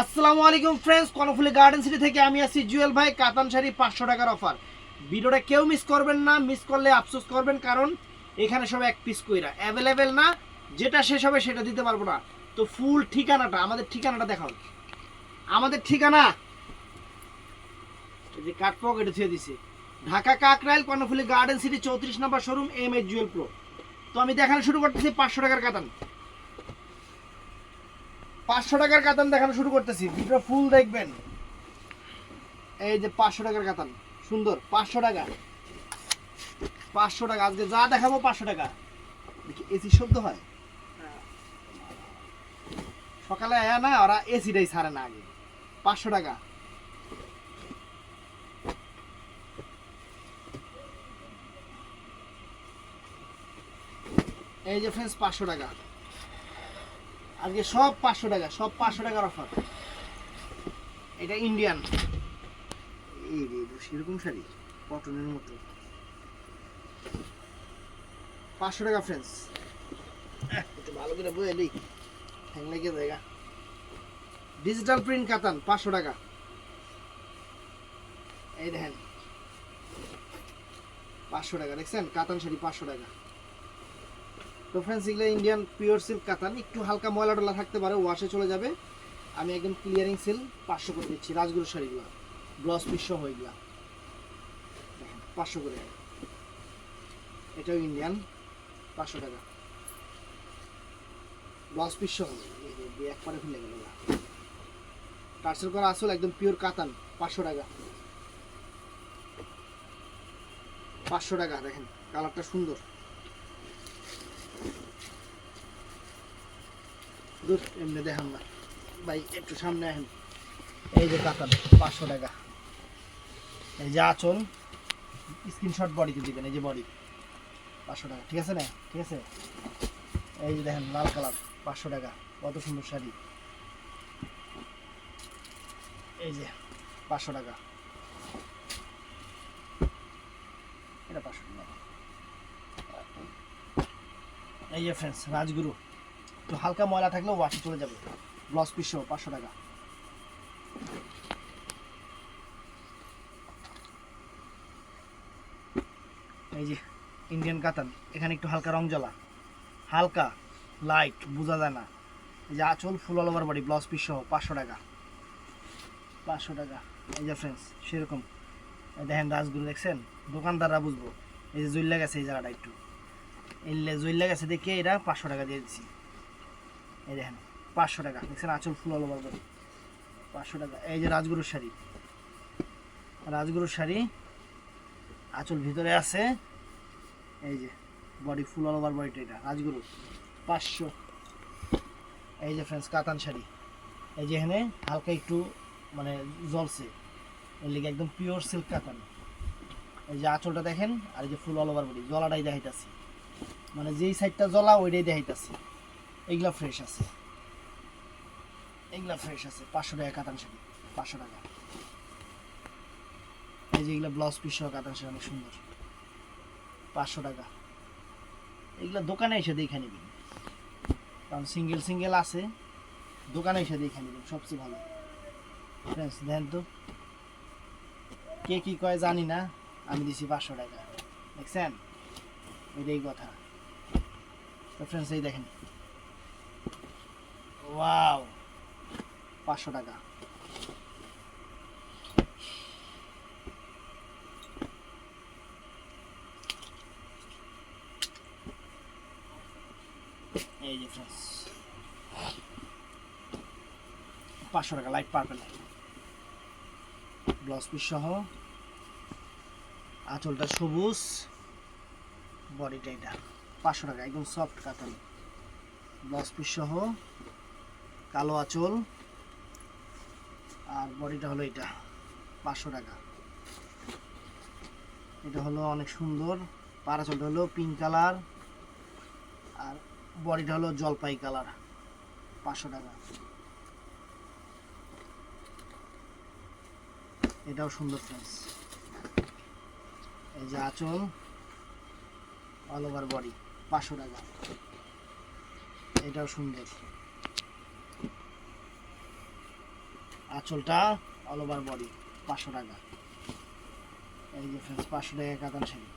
আসসালামু আলাইকুম friends Karnaphuli garden city থেকে আমি আছি জুয়েল ভাই, কাতান শাড়ি পাঁচশো টাকার অফার ভিডিওটা কেউ মিস করবেন না মিস করলে আফসোস করবেন, কারণ এখানে সব এক পিস কইরা। অ্যাভেলেবেল না, যেটা শেষ হবে সেটা দিতে পারব না। তো ফুল ঠিকানাটা, আমাদের ঠিকানাটা দেখাও। আমাদের ঠিকানা? যে কাঠ পকেটে থুয়ে দিছি। ঢাকা কাকরাইল, কর্ণফুলি গার্ডেন সিটি চৌত্রিশ নম্বর showroom M A Jewel pro তো আমি দেখানো শুরু করতেছি পাঁচশো টাকার কাতান। পাঁচশো টাকার কাতান দেখানো শুরু করতেছি। ভিডিও ফুল দেখবেন। এই যে পাঁচশো টাকার কাতান। সুন্দর, পাঁচশো টাকা। পাঁচশো টাকা। আজকে যা দেখাবো পাঁচশো টাকা। দেখি এসি শব্দ হয়? সকালে আয়া না, ওরা এসিটাই ছাড়ে না আগে। পাঁচশো টাকা। এই যে ফ্রেন্ডস পাঁচশো টাকা। আজকে সব পাঁচশো টাকা, সব পাঁচশো টাকার অফার এটা ইন্ডিয়ান এই রে সেরকম শাড়ি? কটনের মতো। পাঁচশো টাকা ফ্রেন্ডস একটু ভালো করে বয়ে দিই হ্যাং লেগে জায়গা ডিজিটাল প্রিন্ট কাতান, পাঁচশো টাকা। এই দেখেন। পাঁচশো টাকা, দেখছেন? কাতান শাড়ি পাঁচশো টাকা। তো ফ্রেন্ডস এগুলো ইন্ডিয়ান পিওর সিল্ক কাতান। একটু হালকা ময়লা টলা থাকতে পারে ওয়াশে চলে যাবে। আমি একদম ক্লিয়ারিং সিল পাঁচশো করে দিচ্ছি, রাজগুরু শাড়িগুলো ব্লাউজ পিস সহ এগুলা। পাঁচশো করে। এটাও ইন্ডিয়ান পাঁচশো টাকা। ব্লাউজ পিস সহ একবারে খুলে গেল টার্সেল করা আসল একদম পিওর কাতান, পাঁচশো টাকা। পাঁচশো টাকা, দেখেন, কালারটা সুন্দর। দূর, এমনি দেখান না। ভাই, একটু সামনে আসেন এই যে কাতান পাঁচশো টাকা। এই যে আচল স্ক্রিনশট বডিতে দিবেন, এই যে বডি পাঁচশো টাকা, ঠিক আছে না? ঠিক আছে? এই যে দেখেন, লাল কালার, পাঁচশো টাকা। কত সুন্দর শাড়ি। এই যে, পাঁচশো টাকা। এটা পাঁচশো টাকা। এই যে ফ্রেন্ডস রাজগুরু। তো হালকা ময়লা থাকলেও ওয়াশে চলে যাবে। ব্লাউজ পিস সহ, পাঁচশো টাকা। এই যে ইন্ডিয়ান কাতান, এখানে একটু হালকা রং জ্বলা। হালকা লাইট বোঝা যায় না। এই যে আঁচল full all over body blouse piece সহ, পাঁচশো টাকা। পাঁচশো টাকা। এই যে ফ্রেন্ডস সেরকম। দেখেন রাজগুরু দেখছেন? দোকানদাররা বুঝব। এই যে জুইল্লা গেছে এই জায়গাটা একটু। এলে জুইল্লা গেছে দেখে এরা পাঁচশো টাকা দিয়ে দিচ্ছি। এই দেখেন, পাঁচশো টাকা। দেখছেন, আঁচল ফুল অল ওভার পাঁচশো টাকা। এই যে শাড়ি। রাজগুরুর শাড়ি আঁচল ভিতরে আছে। এই যে বডি ফুল অল ওভার বডিটা এটা রাজগুরু পাঁচশো। এই যে ফ্রেন্ডস কাতান শাড়ি। এই যে এখানে হালকা একটু মানে জ্বলছে। এর লিগে একদম পিওর সিল্ক কাতান। এই যে আঁচলটা দেখেন, আর এই যে ফুল অল ওভার বডি জলাটাই দেখাইতাছি। মানে যেই সাইডটা জ্বলা, ওইটাই দেখাইতাছি। এইগুলা ফ্রেশ আছে। এইগুলা ফ্রেশ আছে। পাঁচশো টাকা কাতান শাড়ি। পাঁচশো টাকা। এই যে এগুলা ব্লাউজ পিস সহ কাতান শাড়ি অনেক সুন্দর। পাঁচশো টাকা। এগুলা দোকানে এসে দেখে নিবেন কারণ সিঙ্গেল সিঙ্গেল আছে। দোকানে এসে দেখে নিবেন সবচেয়ে ভালো। ফ্রেন্ডস দেন তো। কে কি কয় জানি না। আমি দিছি পাঁচশো টাকা। দেখছেন? এটাই কথা। তো ফ্রেন্ডস এই দেখেন। ওয়াও পাঁচশো টাকা। এই যে ফ্রেন্ডস পাঁচশো টাকা লাইট পার্পেল ব্লাউজ পিস সহ। আঁচলটা সবুজ। বডিটা এটা। পাঁচশো টাকা, একদম সফট কাতান ব্লাউজ পিস সহ। কালো আঁচল। আর বডিটা হলো এটা, পাঁচশো টাকা। এটা হলো অনেক সুন্দর। পার আঁচলটা হলো পিঙ্ক কালার। আর বডিটা হলো জলপাই কালার, পাঁচশো টাকা। এটাও সুন্দর ফ্রেন্ডস। এই যে আঁচল অল ওভার বডি পাঁচশো টাকা। এটাও সুন্দর। আঁচলটা অল ওভার বডি পাঁচশো টাকা। এই যে ফ্রেন্ডস পাঁচশো টাকা কাতান শাড়ি।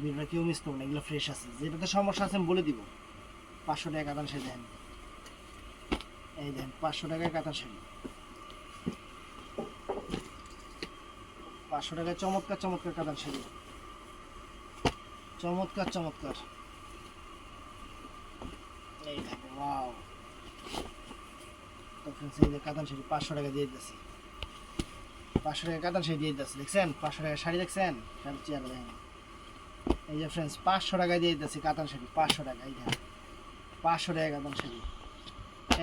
ভিডিওটা কেউ মিস করব না, এগুলো ফ্রেশ আছে। যেটাতে সমস্যা আছে আমি বলে দিব। পাঁচশো টাকা কাতান শাড়ি দেখেন। এই দেখেন, পাঁচশো টাকায় কাতান শাড়ি। পাঁচশো টাকায় চমৎকার চমৎকার কাতান শাড়ি। চমৎকার চমৎকার। এই দেখো ওয়াও তো ফ্রেন্ডস এই কাতান শাড়ি পাঁচশো টাকা দিয়ে দিতেছি। পাঁচশো শাড়ি দিয়ে দেখছেন? পাঁচশো শাড়ি দেখছেন? দেখেন এই যে ফ্রেন্ডস পাঁচশো দিয়ে দিতেছি কাতান শাড়ি, পাঁচশো টাকা, এই পাঁচশো টাকা শাড়ি।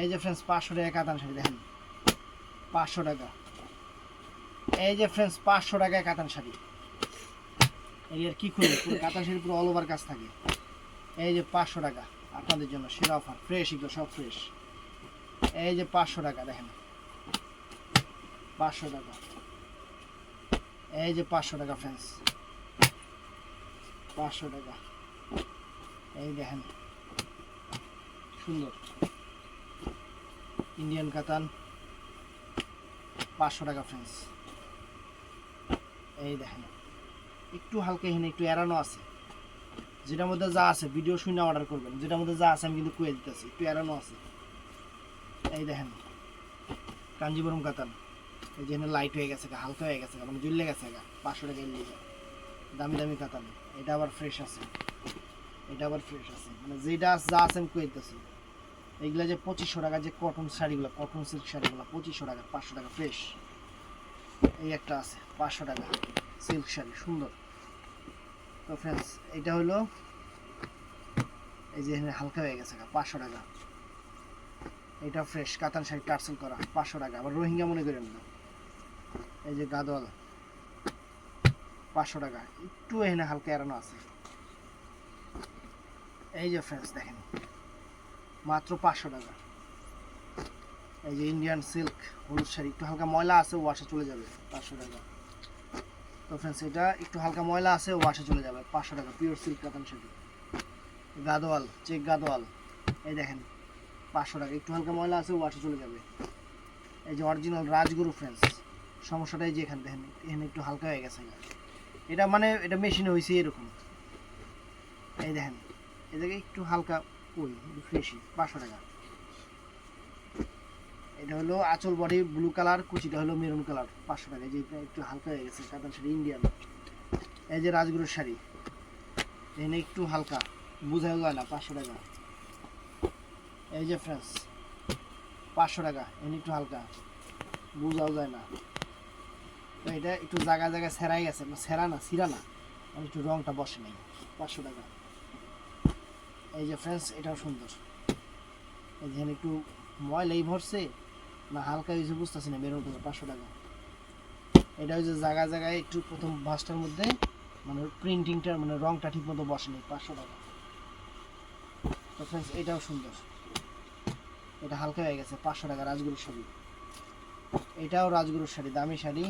এই যে ফ্রেন্ডস পাঁচশো শাড়ি, দেখেন? পাঁচশো টাকা। এই যে ফ্রেন্ডস পাঁচশো টাকায় শাড়ি। এই পুরো কাতান শাড়ি পুরো অল ওভার কাজ থাকে। এই যে পাঁচশো টাকা, আপনাদের জন্য সেরা অফার ফ্রেশ এগুলো সব ফ্রেশ এই যে পাঁচশো টাকা, দেখেন। পাঁচশো টাকা। এই যে পাঁচশো টাকা ফ্রেন্ডস পাঁচশো টাকা। এই দেখেন। সুন্দর। ইন্ডিয়ান কাতান। পাঁচশো টাকা ফ্রেন্ডস এই দেখেন। একটু হালকা এখানে একটু এড়ানো আছে। যেটার মধ্যে যা আছে ভিডিও শুনে অর্ডার করবেন। যেটার মধ্যে যা আছে, আমি কিন্তু কুয়ে দিতেছি। একটু এড়ানো আছে। এই দেখেন, কাঞ্জিবরম কাতান। এই যে লাইট হয়ে গেছে হালকা হয়ে গেছে মানে জ্বললে গেছে পাঁচশো টাকা এলিয়ে দামি দামি কাতান। এটা আবার ফ্রেশ আছে। এটা আবার ফ্রেশ আছে। মানে যেটা যা আছে আমি কুয়ে এইগুলা যে পঁচিশশো টাকা যে কটন শাড়িগুলো কটন সিল্ক শাড়িগুলো, পঁচিশশো টাকা, পাঁচশো টাকা ফ্রেশ এই একটা আছে, পাঁচশো টাকা সিল্ক শাড়ি, সুন্দর। তো ফ্রেন্ডস এটা হলো, এই যে হালকা হয়ে গেছে পাঁচশো টাকা। এটা ফ্রেশ কাতান শাড়ি টার্সেল করা, পাঁচশো টাকা। আবার রোহিঙ্গা মনে করেন না। এই যে গাদোয়াল পাঁচশো টাকা। একটু এখানে হালকা এড়ানো আছে। এই যে ফ্রেন্ডস দেখেন। মাত্র পাঁচশো টাকা। এই যে ইন্ডিয়ান সিল্ক হলুদ শাড়ি, একটু হালকা ময়লা আছে ওয়াশে চলে যাবে, পাঁচশো টাকা। তো ফ্রেন্ডস এটা একটু হালকা ময়লা আছে ওয়াশে চলে যাবে, পাঁচশো টাকা পিওর সিল্ক কাতান শাড়ি। গাদোয়াল চেক গাদোয়াল। এই দেখেন পাঁচশো টাকা। একটু হালকা ময়লা আছে ওয়াশে চলে যাবে। এই যে অরিজিনাল রাজগুরু ফ্রেন্ডস সমস্যাটাই যে এখানে দেখেন এখানে একটু হালকা হয়ে গেছে। এটা মানে এটা মেশিনে হয়েছে এরকম। এই দেখেন এদিকে একটু হালকা ওই ফ্রেশই পাঁচশো টাকা। এটা হলো আঁচল বডি ব্লু কালার কুচিটা হলো মেরুন কালার পাঁচশো টাকা। যে একটু হালকা হয়ে গেছে কাতান শাড়ি ইন্ডিয়ান এই যে রাজগুরুর শাড়ি, এখানে একটু হালকা, বোঝাও যায় না, পাঁচশো টাকা। এই যে ফ্রেন্স পাঁচশো টাকা এমনি একটু হালকা। বোঝাও যায় না। তো এটা একটু জায়গায় জায়গায় সেরাই গেছে না সেরা না, সিরা না। মানে একটু রংটা বসে নেই, পাঁচশো টাকা। এই যে ফ্রেন্ডস এটাও সুন্দর। এই যে একটু ময়লাই ভরছে, না হালকা হয়েছে বুঝতেছি না বেরোতে পাঁচশো টাকা। এটা হচ্ছে জায়গায় জায়গায় একটু প্রথম ভাসটার মধ্যে মানে প্রিন্টিংটার মানে রংটা ঠিক মতো বসেনি পাঁচশো টাকা। তো ফ্রেন্ডস এটাও সুন্দর। এটা হালকা হয়ে গেছে, পাঁচশো টাকা রাজগুরুর শাড়ি। এটাও রাজগুরুর শাড়ি, দামি শাড়ি।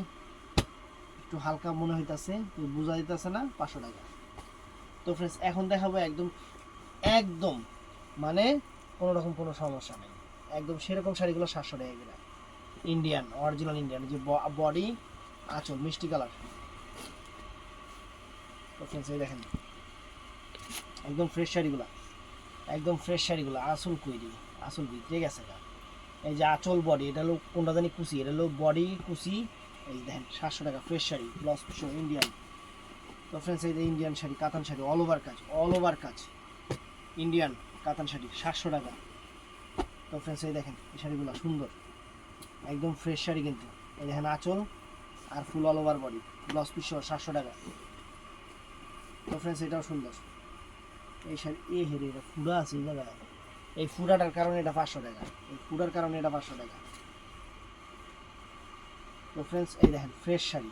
একটু হালকা মনে হইতেছে বোঝা দিতেছে না, পাঁচশো টাকা। তো ফ্রেন্ডস এখন দেখাবো একদম একদম মানে কোনো রকম কোনো সমস্যা নেই। একদম সেরকম শাড়িগুলো সাতশো টাকা করে। ইন্ডিয়ান অরিজিনাল ইন্ডিয়ান যে বডি আঁচল, মিষ্টি কালার। তো ফ্রেন্ডস এই দেখেন। একদম ফ্রেশ শাড়িগুলো, একদম ফ্রেশ শাড়িগুলো আসল কুইরি। আসল ভিতরে গেছে গা? এই যে আচল বডি এটা হলো কোনটা জানি কুচি এটা হলো বডি কুচি এই দেখেন, সাতশো টাকা ফ্রেশ শাড়ি ব্লাউজ পিসো ইন্ডিয়ান তো ফ্রেন্ডস এই যে ইন্ডিয়ান শাড়ি, কাতান শাড়ি অল ওভার কাজ অল ওভার কাজ। ইন্ডিয়ান কাতান শাড়ি, সাতশো টাকা। তো ফ্রেন্ডস এই দেখেন, এই শাড়িগুলো সুন্দর। একদম ফ্রেশ শাড়ি কিন্তু। এই দেখেন আঁচল আর full all over body blouse piece সাতশো টাকা। তো ফ্রেন্ডস এটাও সুন্দর। এই শাড়ি, এ হেরে, এটা ফুড়া আছে, এই জায়গায়। এই ফুড়াটার কারণে এটা পাঁচশো টাকা। এই ফুড়ার কারণে এটা পাঁচশো টাকা। তো ফ্রেন্ডস এই দেখেন ফ্রেশ শাড়ি।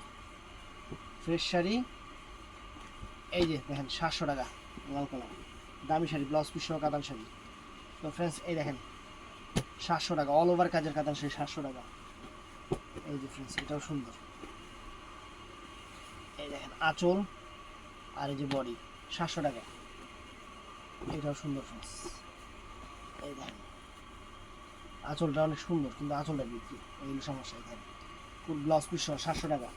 ফ্রেশ শাড়ি, এই যে দেখেন, সাতশো টাকা, লাল কালার। দামি শাড়ি ব্লাউজ পিস কাতান শাড়ি। তো ফ্রেন্ডস এই দেখেন, সাতশো টাকা অল ওভার কাজের কাতান শাড়ি, সাতশো টাকা। এই যে ফ্রেন্ডস এটাও সুন্দর। এই দেখেন, আঁচল আর এই যে বডি সাতশো টাকা। এটাও সুন্দর ফ্রেন্ডস এই দেখেন। আঁচলটা অনেক সুন্দর, কিন্তু আঁচলটা বিক্রি এই সমস্যা এখানে ফুল ব্লাউজ পিস সাতশো টাকা।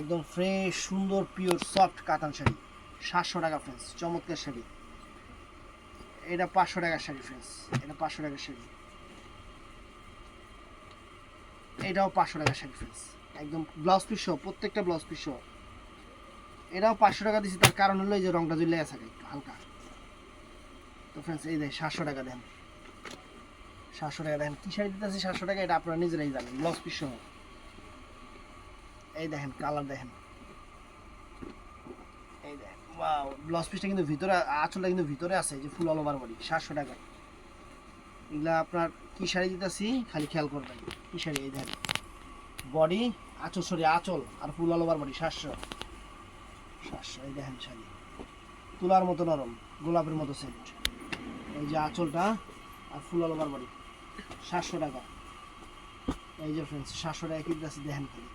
একদম ফ্রেশ সুন্দর পিওর সফট কাতান শাড়ি। সাতশো টাকা ফ্রেন্ডস চমৎকার শাড়ি। এটা পাঁচশো টাকার শাড়ি ফ্রেন্ডস এটা পাঁচশো টাকার শাড়ি। এটাও পাঁচশো টাকার শাড়ি ফ্রেন্ডস একদম ব্লাউজ পিস সহ, প্রত্যেকটা ব্লাউজ পিস সহ। এটাও পাঁচশো টাকা দিচ্ছি তার কারণ হলো এই যে রংটা লেগে থাকে, একটু হালকা। তো ফ্রেন্ডস এই দেখ সাতশো টাকা দেন। সাতশো টাকা দেখেন কী শাড়ি দিতেছে সাতশো টাকা, এটা আপনারা নিজেরাই জানেন ব্লাউজ পিস সহ। এই দেখেন কালার দেখেন। এই দেখেন ওয়াও ব্লাউজ পিসটা কিন্তু ভিতরে, আঁচলটা কিন্তু ভিতরে আছে যে ফুল অল ওভার বডি সাতশো টাকা। এগুলা আপনার কি শাড়ি দিতেছি, খালি খেয়াল করবেন, কি শাড়ি, এই দেখেন। বডি আঁচল সরি আঁচল, আর ফুল অল ওভার বডি সাতশো। সাতশো, এই দেখেন শাড়ি। তুলার মতো নরম, গোলাপের মতো সেন্ট এই যে আঁচলটা আর ফুল অল ওভার বডি সাতশো টাকা। এই যে ফ্রেন্ডস সাতশো টাকা কিনতে আছে দেখেন খালি।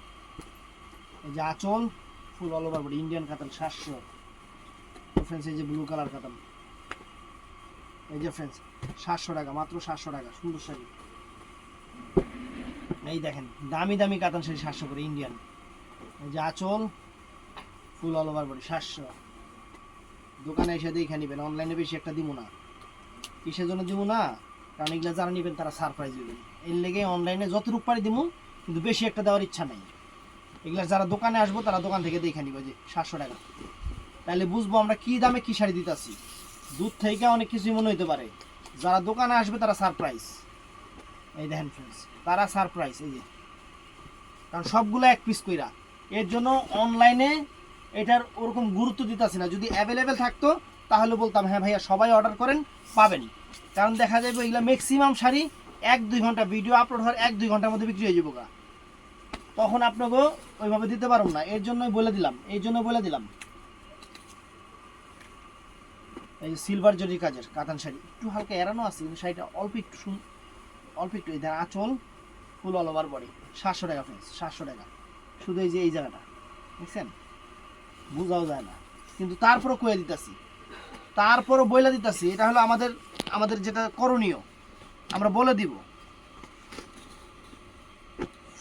এই যে আঁচল full all over body Indian কাতান সাতশো। ফ্রেন্ডস এই যে ব্লু কালার কাতান এই যে ফ্রেন্ডস সাতশো টাকা, মাত্র সাতশো টাকা, সুন্দর শাড়ি। এই দেখেন, দামি দামি কাতান শাড়ি সাতশো করে ইন্ডিয়ান এই যে আঁচল ফুল অল ওভার বডি সাতশো। দোকানে এসে দেখে নেবেন অনলাইনে বেশি একটা দিব না। কিসের জন্য দিব না? কারণ এগুলো যারা নেবেন তারা সারপ্রাইজ দেবেন। এর লেগে অনলাইনে যত রূপ পারি দিব কিন্তু বেশি একটা দেওয়ার ইচ্ছা নেই। এগুলা যারা দোকানে আসব, তারা দোকান থেকে দেখে নিবে যে সাতশো টাকা। তাহলে বুঝব আমরা কি দামে কি শাড়ি দিতেছি। দুধ থেকে অনেক কিছুই মনে হতে পারে। যারা দোকানে আসবে, তারা সারপ্রাইজ এই দেখেন ফ্রেন্ডস তারা সারপ্রাইজ এই যে। কারণ সবগুলো এক পিস কইরা। এর জন্য অনলাইনে এটার ওরকম গুরুত্ব দিতেছি না। যদি অ্যাভেলেবেল থাকতো তাহলে বলতাম হ্যাঁ ভাইয়া, সবাই অর্ডার করেন, পাবেন। কারণ দেখা যাবে এগুলো ম্যাক্সিমাম শাড়ি এক দুই ঘণ্টা ভিডিও আপলোড হওয়ার এক দুই ঘণ্টার মধ্যে বিক্রি হয়ে যাব গা তখন আপনাকে ওইভাবে দিতে পারব না। এর জন্যই বলে দিলাম এই জন্য বলে দিলাম। এই সিলভার জরি কাজের কাতান শাড়ি, একটু হালকা এড়ানো আছে, কিন্তু শাড়িটা অল্প একটু অল্প একটু এই আঁচল ফুল অল ওভার বডি সাতশো টাকা ফ্রেন্স সাতশো টাকা। শুধু এই যে এই জায়গাটা, দেখছেন? বোঝাও যায় না। কিন্তু তারপরও কয়ে দিতেছি তারপরও বইলা দিতেছি, এটা হলো আমাদের আমাদের যেটা করণীয়। আমরা বলে দিব।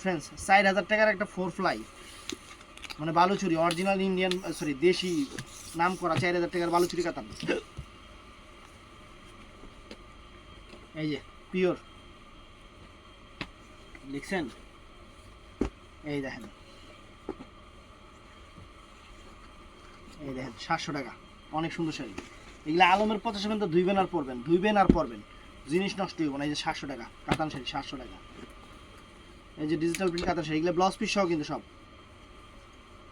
ফ্রেন্ডস চার হাজার টাকার একটা ফোর ফ্লাই মানে বালুচুরি অরিজিনাল ইন্ডিয়ান সরি দেশি নাম করা চার হাজার টাকার বালুচুরি কাতান। এই যে পিওর লিখছেন? এই দেখেন। এই দেখেন, সাতশো টাকা, অনেক সুন্দর শাড়ি। এগুলো আলমের পঞ্চাশ তো ধুইবেন আর পরবেন ধুইবেন আর পরবেন। জিনিস নষ্ট হইব না এই যে সাতশো টাকা কাতান শাড়ি সাতশো টাকা। এই যে ডিজিটাল প্রিন্ট কাতান শাড়ি এগুলো ব্লাউজ পিস সহ কিন্তু সব।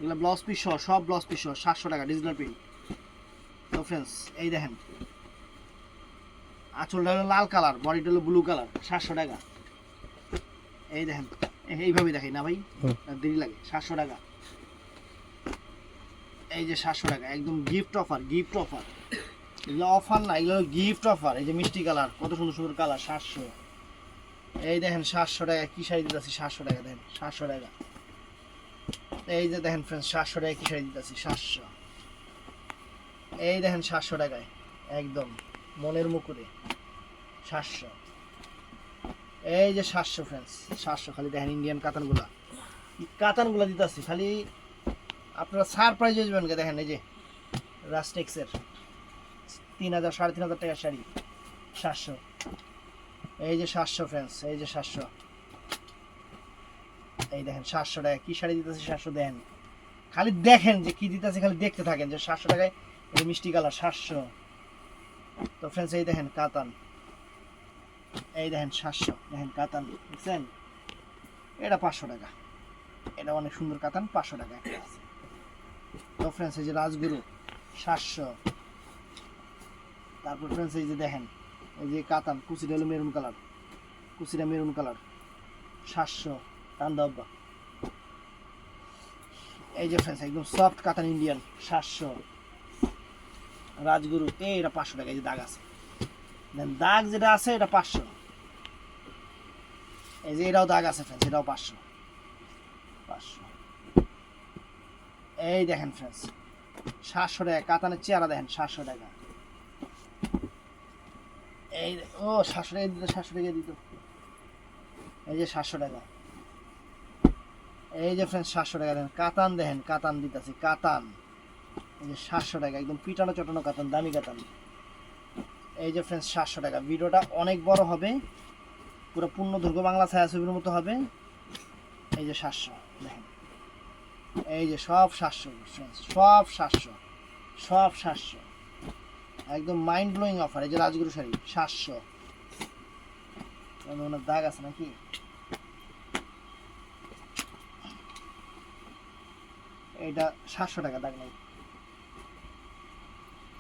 এগুলো ব্লাউজ পিস সহ সব ব্লাউজ পিস সহ সাতশো টাকা ডিজিটাল প্রিন্ট তো ফ্রেন্ডস এই দেখেন। আঁচলটা হলো লাল কালার বডিটা হলো ব্লু কালার সাতশো টাকা। এই দেখেন এই- এইভাবে দেখাই না ভাই? দেরি লাগে সাতশো টাকা। এই যে সাতশো টাকা একদম গিফট অফার গিফট অফার এগুলো অফার না, এগুলো গিফট অফার এই যে মিষ্টি কালার কত সুন্দর সুন্দর কালার সাতশো। এই দেখেন সাতশো টাকা, কি শাড়ি দিতেছি? সাতশো টাকা দেখেন, সাতশো টাকা। এই যে দেখেন ফ্রেন্ডস সাতশো টাকা কি শাড়ি দিতেছি? সাতশো। এই দেখেন সাতশো টাকায়, একদম, মনের মুকুরে সাতশো। এই যে সাতশো ফ্রেন্ডস সাতশো, খালি দেখেন ইন্ডিয়ান কাতানগুলা। কাতানগুলা দিতেছি? খালি আপনারা সারপ্রাইজ হয়ে যাবেন দেখেন এই যে রাস্টেক্সের তিন হাজার, সাড়ে তিন হাজার টাকার শাড়ি। সাতশো। এই যে সাতশো ফ্রেন্ডস এই যে সাতশো। এই দেখেন, সাতশো টাকা কি শাড়ি দিতেছে সাতশো দেখেন খালি দেখেন যে কি দিতেছে, খালি দেখতে থাকেন যে সাতশো টাকায় এই মিষ্টি কালার, সাতশো। তো ফ্রেন্ডস এই দেখেন, কাতান। এই দেখেন, সাতশো। দেখেন, কাতান, বুঝছেন? এটা পাঁচশো টাকা। এটা অনেক সুন্দর কাতান, পাঁচশো টাকা একটা আছে তো ফ্রেন্ডস এই যে রাজগুরু, সাতশো। তারপর ফ্রেন্ডস এই যে দেখেন, এই যে কাতান, কুচিটা হলো মেরুন কালার কুচিটা মেরুন কালার সাতশো টান্দা এই যে ফ্রেন্ডস একদম সফট কাতান ইন্ডিয়ান সাতশো। রাজগুরু, এই এটা পাঁচশো টাকা, এই যে দাগ আছে। দেন দাগ যেটা আছে, এটা পাঁচশো। এই যে এটাও দাগ আছে ফ্রেন্ডস এটাও পাঁচশো। পাঁচশো। এই দেখেন ফ্রেন্ডস সাতশো টাকা, কাতানের চেহারা দেখেন, সাতশো টাকা। এই ও সাতশো টাকা দিত সাতশো টাকা দিত। এই যে সাতশো টাকা। এই যে ফ্রেন্ডস সাতশো টাকা দেখেন কাতান দেখেন, কাতান দিতেছি, কাতান। এই যে সাতশো টাকা, একদম পিটানো চটানো কাতান, দামি কাতান। এই যে ফ্রেন্ডস সাতশো টাকা। ভিডিওটা অনেক বড় হবে। পুরো পূর্ণ দুর্গ বাংলা ছায়াছবির মতো হবে। এই যে সাতশো, দেখেন। এই যে সব সাতশো ফ্রেন্ডস সব সাতশো সব সাতশো। একদম মাইন্ড ব্লোয়িং অফার এই যে রাজগুরু শাড়ি, সাতশো। ওনার দাগ আছে নাকি? এইটা সাতশো টাকা, দাগ নেই।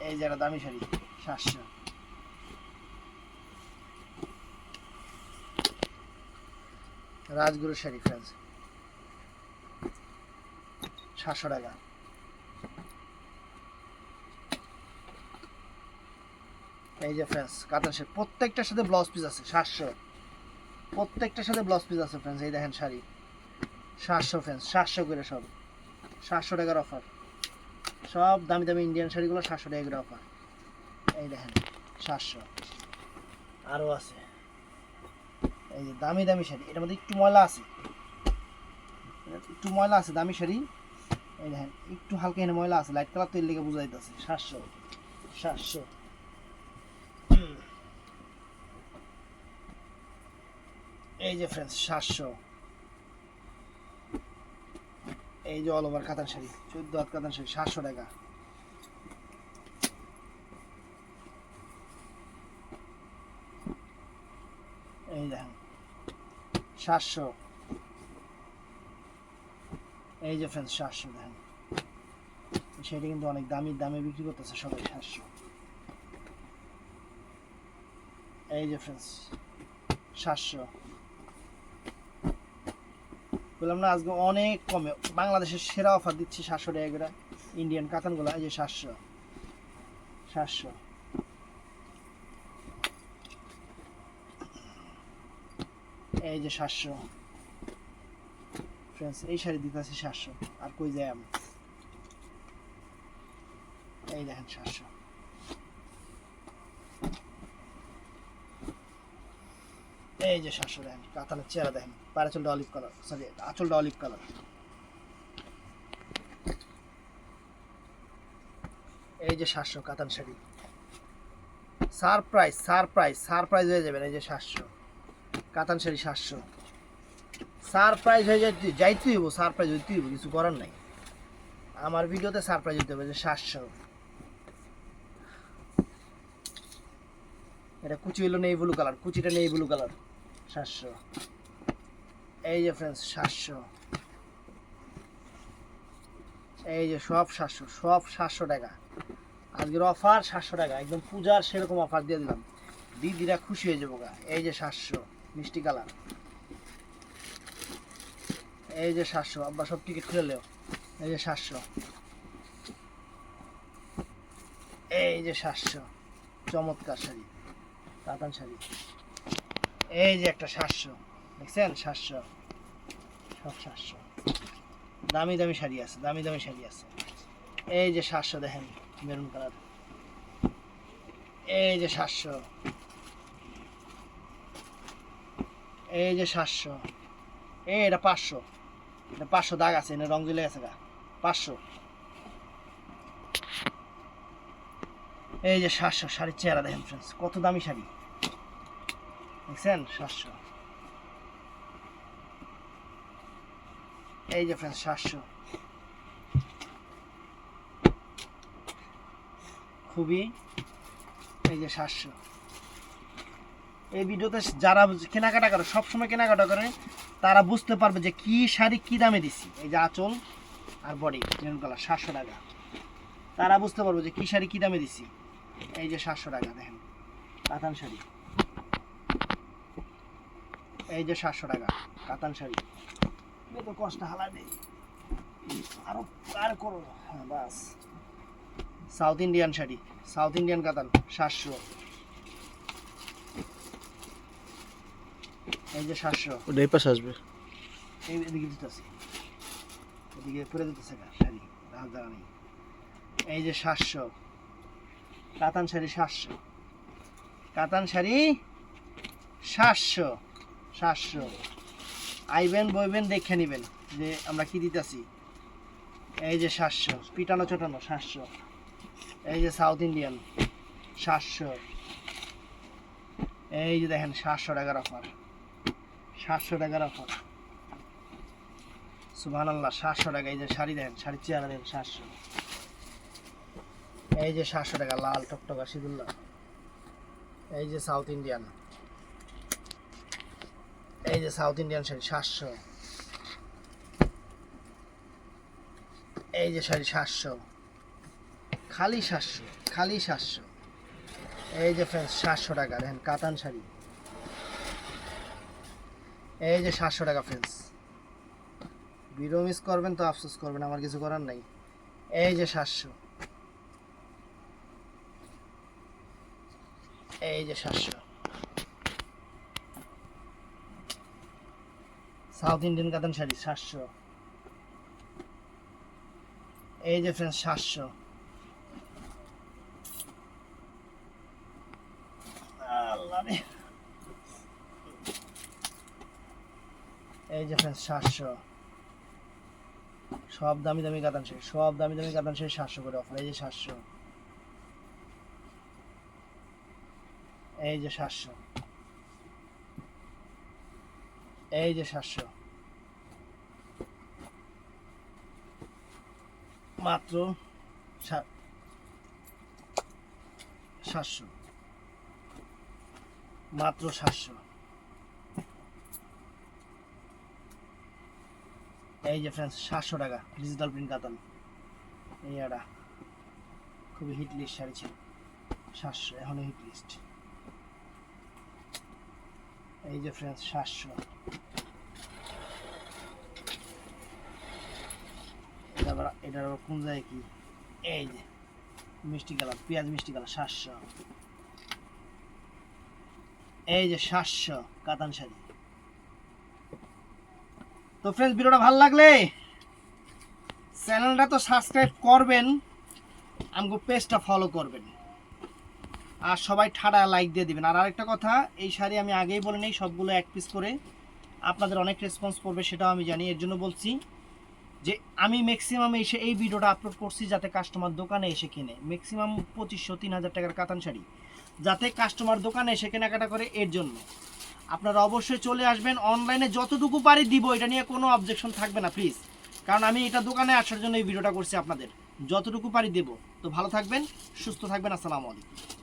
এই যে একটা দামি শাড়ি, সাতশো। রাজগুরু শাড়ি ফ্রেন্ডস সাতশো টাকা। এই যে ফ্রেন্ডস কাতান শাড়ি প্রত্যেকটার সাথে ব্লাউজ পিস আছে, সাতশো। প্রত্যেকটার সাথে ব্লাউজ পিস আছে ফ্রেন্ডস এই দেখেন শাড়ি। সাতশো ফ্রেন্ডস সাতশো করে সব। সাতশো টাকার অফার সব দামি দামি ইন্ডিয়ান শাড়িগুলো সাতশো টাকা করে অফার এই দেখেন, সাতশো। আরও আছে। এই যে দামি দামি শাড়ি, এটার মধ্যে একটু ময়লা আছে। একটু ময়লা আছে, দামি শাড়ি। এই দেখেন, একটু হালকা এনে ময়লা আছে লাইট কালার তো এর লেগে বোঝা যাইতেছে। সাতশো সাতশো। এই যে ফ্রেন্ডস সাতশো। এই যে অল ওভার কাতান শাড়ি, চোদ্দ হাত কাতান শাড়ি, সাতশো টাকা। এই দেখেন, সাতশো। এই যে ফ্রেন্ডস সাতশো দেখেন। সেটা কিন্তু অনেক দামি, দামে বিক্রি করতেছে সবাই, সাতশো। এই যে ফ্রেন্ডস সাতশো। বললাম না, আজকে অনেক কমে। বাংলাদেশের সেরা অফার দিচ্ছি সাতশো টাকা করে ইন্ডিয়ান কাতানগুলো এই যে সাতশো। সাতশো। এই যে সাতশো। ফ্রেন্ডস এই শাড়ি দিতে আছে সাতশো, আর কই যাই আমি এই দেখেন সাতশো। এই যে সাতশো দেখেন কাতানের চেহারা দেখেন পারাচলটা অলিভ কালার সরি আঁচলটা অলিভ কালার এই যে সাতশো কাতান শাড়ি। সারপ্রাইজ সারপ্রাইজ সারপ্রাইজ হয়ে যাবেন এই যে সাতশো কাতান শাড়ি সাতশো সারপ্রাইজ হয়ে যাইতে যাইতেই হব সারপ্রাইজ হইতেই হব কিছু করার নাই। আমার ভিডিওতে সারপ্রাইজ হইতে হবে যে সাতশো এটা কুচি হইল নেই ব্লু কালার, কুচিটা নেই ব্লু কালার। সাতশো। এই যে ফ্রেন্ডস সাতশো। এই যে সব সাতশো সব সাতশো টাকা। আজকের অফার সাতশো টাকা, একদম পূজার সেরকম অফার দিয়ে দিলাম। দিদিরা খুশি হয়ে যাব গা। এই যে সাতশো, মিষ্টি কালার। এই যে সাতশো, আব্বা সব টিকিট খুলে লেও। এই যে সাতশো। এই যে সাতশো, চমৎকার শাড়ি কাতান শাড়ি। এই যে একটা সাতশো। দেখছেন? সাতশো। সব সাতশো। দামি দামি শাড়ি আছে, দামি দামি শাড়ি আছে। এই যে সাতশো দেখেন, মেরুন কালার। এই যে সাতশো। এই যে সাতশো। এই এটা পাঁচশো। এটা পাঁচশো দাগ আছে এটা রং দিলে গেছে গা। পাঁচশো। এই যে সাতশো শাড়ির চেহারা দেখেন ফ্রেন্ডস কত দামি শাড়ি। দেখছেন? সাতশো। এই যে ফ্রেন্ডস সাতশো। খুবই, এই যে সাতশো। এই ভিডিওতে যারা কেনাকাটা করে, সবসময় কেনাকাটা করে, তারা বুঝতে পারবে যে কি শাড়ি কি দামে দিচ্ছি এই যে আঁচল আর বডি মেরুন কালার সাতশো টাকা। তারা বুঝতে পারবে যে কি শাড়ি কি দামে দিচ্ছি এই যে সাতশো টাকা, দেখেন। কাতান শাড়ি। এই যে সাতশো টাকা কাতান শাড়ি। তো কষ্ট হালা নেই। আরও আর করো। হ্যাঁ বাস। South Indian sari south Indian কাতান সাতশো। এই যে সাতশো। ওটা এই পাশে আসবে। এই এদিকে দিতেছি। এদিকে পরে দিতেছে শাড়ি রাহাত জায়গা নেই। এই যে সাতশো। কাতান শাড়ি সাতশো। কাতান শাড়ি সাতশো। সাতশো। আইবেন, বইবেন, দেখে নেবেন যে আমরা কি দিতেছি। এই যে সাতশো, পিটানো, চটানো, সাতশো। এই যে সাউথ ইন্ডিয়ান, সাতশো। এই যে দেখেন, সাতশো টাকার অফার। সাতশো টাকার অফার। সুবাহ আল্লাহ সাতশো টাকা। এই যে শাড়ি দেখেন, শাড়ির চেহারা দেখেন, সাতশো। এই যে সাতশো টাকা, লাল টকটকা সিদুল্লাহ এই যে সাউথ ইন্ডিয়ান। এই যে সাউথ ইন্ডিয়ান শাড়ি, সাতশো। এই যে শাড়ি, সাতশো। খালি সাতশো খালি সাতশো। এই যে ফ্রেন্ডস সাতশো টাকা, দেখেন, কাতান শাড়ি। এই যে সাতশো টাকা ফ্রেন্ডস ভিডিও মিস করবেন তো, আফসোস করবেন, আমার কিছু করার নাই। এই যে সাতশো। এই যে সাতশো। সাউথ ইন্ডিয়ান কাতান শাড়ি, সাতশো। এই যে ফ্রেন্ডস সাতশো। এই যে ফ্রেন্ডস সাতশো। সব দামি দামি কাতান শাড়ি, সব দামি দামি কাতান শাড়ি সাতশো করে অফার এই যে সাতশো। এই যে সাতশো। এই যে সাতশো। মাত্র সাতশো। মাত্র সাতশো। এই যে ফ্রেন্ডস সাতশো টাকা ডিজিটাল প্রিন্ট কাতান এই একটা, খুবই হিট লিস্ট শাড়ি ছিল। সাতশো, এখনও হিট লিস্ট এই যে ফ্রেন্ডস সাতশো। এটা এটার আবার কোন জায়গায় কি? এই যে, মিষ্টি কালার, পেঁয়াজ মিষ্টি কালার, সাতশো। এই যে, সাতশো, কাতান শাড়ি। তো ফ্রেন্ডস ভিডিওটা ভালো লাগলে চ্যানেলটা তো সাবস্ক্রাইব করবেন আমাকে পেজটা ফলো করবেন। আর সবাই ঠাডা লাইক দিয়ে দিবেন। আর আরেকটা কথা, এই শাড়ি আমি আগেই বলে নেই, সবগুলো এক পিস করে। আপনাদের অনেক রেসপন্স করবে, সেটাও আমি জানি। এর জন্য বলছি যে, আমি ম্যাক্সিমাম এসে এই ভিডিওটা আপলোড করছি যাতে কাস্টমার দোকানে এসে কিনে। ম্যাক্সিমাম পঁচিশশো, তিন হাজার টাকার কাতান শাড়ি। যাতে কাস্টমার দোকানে এসে কেনাকাটা করে এর জন্য। আপনারা অবশ্যই চলে আসবেন। অনলাইনে যতটুকু পারি দিব, এটা নিয়ে কোনো অবজেকশন থাকবে না প্লিজ কারণ আমি এটা দোকানে আসার জন্য এই ভিডিওটা করছি আপনাদের। যতটুকু পারি দেব। তো ভালো থাকবেন, সুস্থ থাকবেন, আসসালামু আলাইকুম।